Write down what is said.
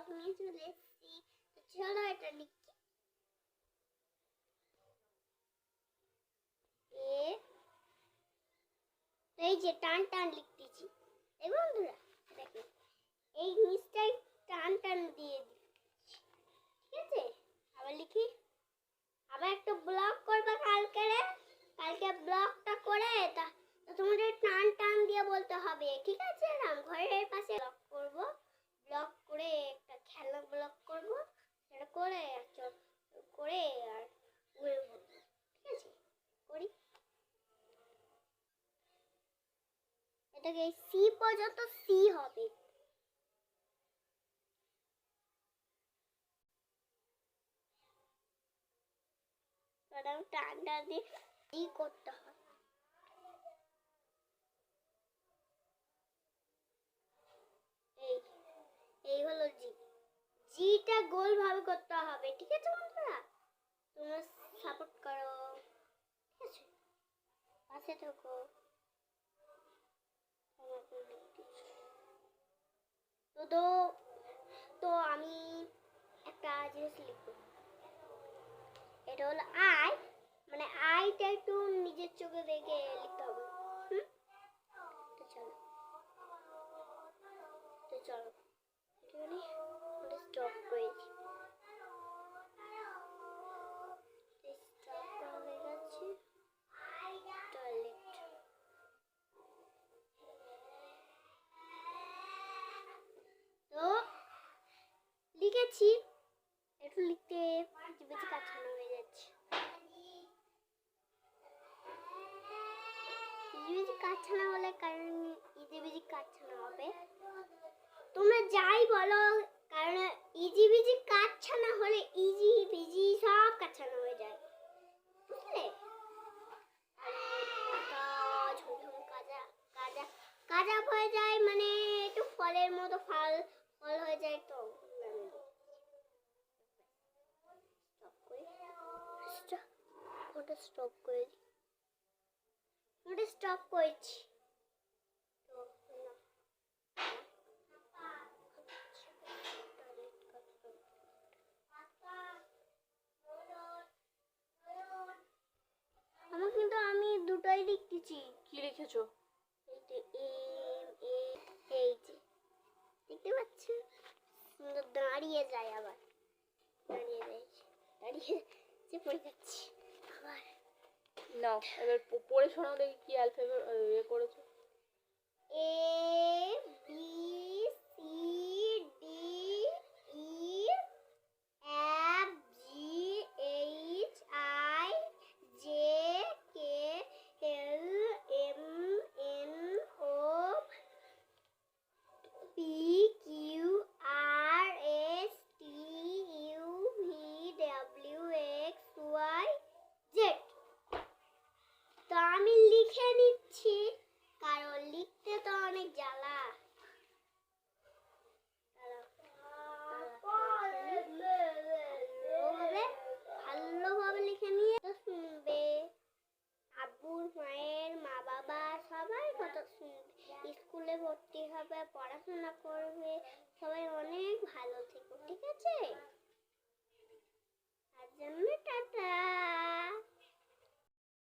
Blog এই যে টান টান এই বন্ধুরা এই নিচটাই টান টান দিয়ে দিচ্ছি ঠিক আছে আবার লিখি আবার একটা ব্লগ করবে কালকে কালকে ব্লগটা করে তো তোমাদের টান টান দিয়ে বলতে হবে ঠিক আছে রাম ঘরের পাশে ব্লগ করব ব্লগ করে একটা খেলা ব্লগ করব সেটা করে আর চ- করে আর বলব ঠিক আছে করি এটাকে সি পর্যন্ত সি হবে। কারণ টান টান দিয়ে করতে এই এই হলো জি জিটা গোল ভাবে করতে হবে, ঠিক আছে বন্ধুরা? তোমরা সাপোর্ট করো, ঠিক আছে? পাশে থাকো। তো তো তো আমি একটা জিনিস লিখব। এটা হলো আই মানে আইটা একটু নিজের চোখে দেখে লিখতে হবে। লিখেছি একটু লিখতে বেশি কাছানো হয়ে যাচ্ছে। ইজিবিজি কাছানা হলে কারণ ইজিবিজি কাছানা হবে। তোমরা যাই বলো, কারণ ইজি ইজিবিজি কাছানা হলে ইজি বিজি সব কাছানা হয়ে যায়। বুঝলে? কাজা কাজা কাজা হয়ে যায় মানে একটু ফলের মতো ফল ফল হয়ে যায় তো স্টপ করি স্টপ ওটা স্টপ করে দিই ওটা স্টপ করেছি। আমার কিন্তু আমি দুটোই লিখতেছি কি লিখেছো এই যে দেখতে দাঁড়িয়ে যায় আবার। দাঁড়িয়ে যায় দাঁড়িয়ে পড়ে যাচ্ছে। নাও এবার পড়ে শোনাও দেখি কি অ্যালফাবেট ইয়ে করেছ। এ লিখে নিচ্ছি। কারণ লিখতে তো অনেক জ্বালা। আব্বুর মায়ের মা বাবা সবাই কথা শুনবে স্কুলে ভর্তি হবে, পড়াশোনা করবে, সবাই অনেক ভালো থেকো, ঠিক আছে? তার জন্য